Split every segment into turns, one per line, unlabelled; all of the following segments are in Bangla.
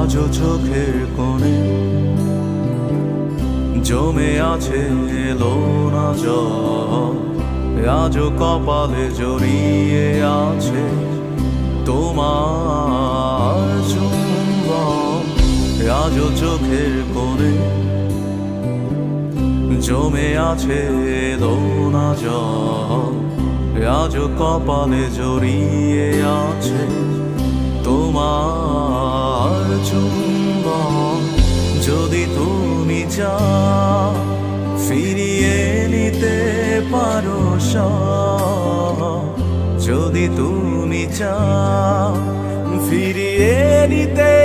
আজও চোখের কোণে জমে আছে এলো না জল। আজও কপালে জড়িয়ে আছে তোমার চুম্বন। আজও চোখের কোণে জমে আছে দোনা জল। আজও কপালে জড়িয়ে আছে চাও ফিরিয়ে নিতে পারো যদি তুমি চাও ফিরিয়ে নিতে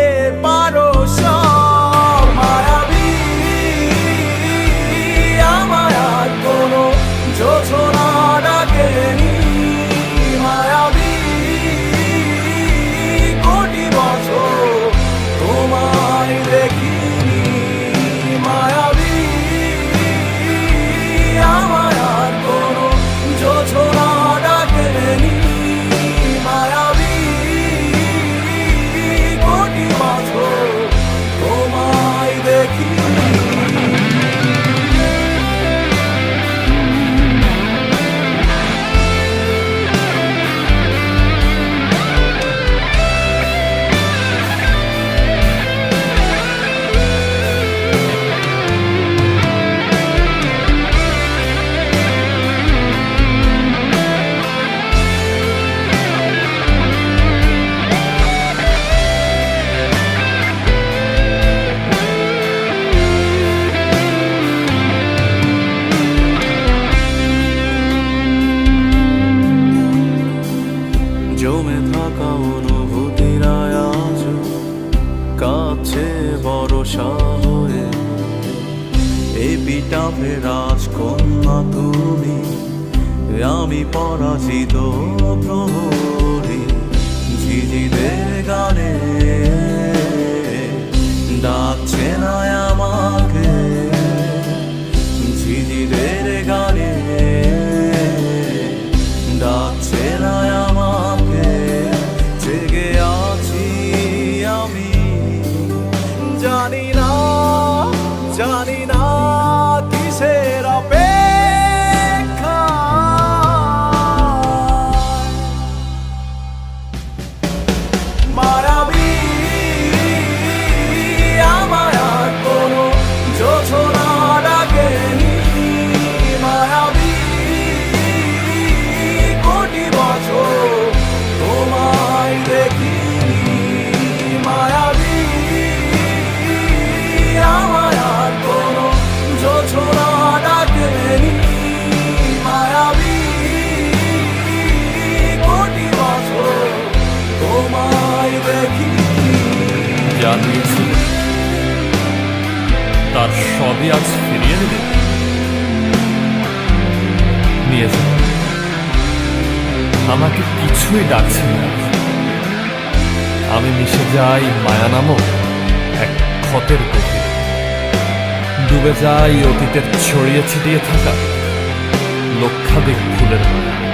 পিটাপে রাজকন্যা তুমি আমি পরাজিত প্রহরী
যা দিয়েছিল তার সবই আজ ফিরিয়ে দেবে। নিয়ে যাও আমাকে কিছুই ডাকছে না। আমি মিশে যাই মায়া নামক এক ক্ষতের গভীরে ডুবে যাই অতীতের ছড়িয়ে ছিটিয়ে থাকা লক্ষাধিক ফুলের মায়া